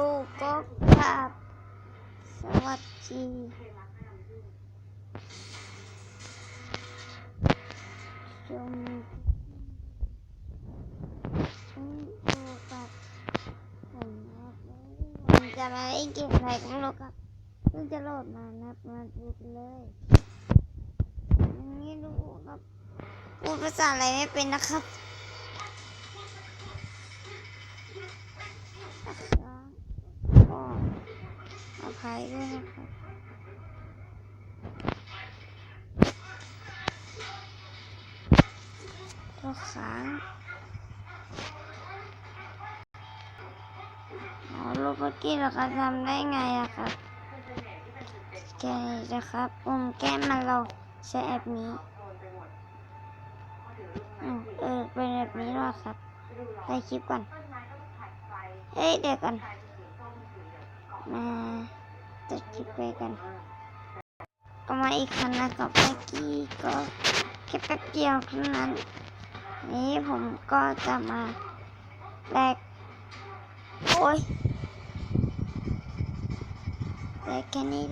ดูก็กราบสวัสดีชมชมดูกับผมนะครับผมจะมาเล่นเกมอะไรกันหรอกครับเพิ่งจะโหลดมานะมาดูกันเลยนี่ดูครับพูดภาษาอะไรไม่เป็นนะครับก็ อภัยด้วยนะครับตัวค้างอ๋อลูกเมื่อกี้เราก็ทำได้ไงอะครับแค่นี้นะครับผมแก้มาเราใช้แอปนี้อืมเออเป็นแบบนี้แล้วครับไปคลิปก่อน เฮ้ย เดี๋ยวกัน ตัดคลิปไปกันก็มาอีกครั้งนะกับเมื่อกี้ก็แค่แป๊บเดียวเท่านั้น นี้ผมก็จะมาแลกโอ้ยแลกแค่นี้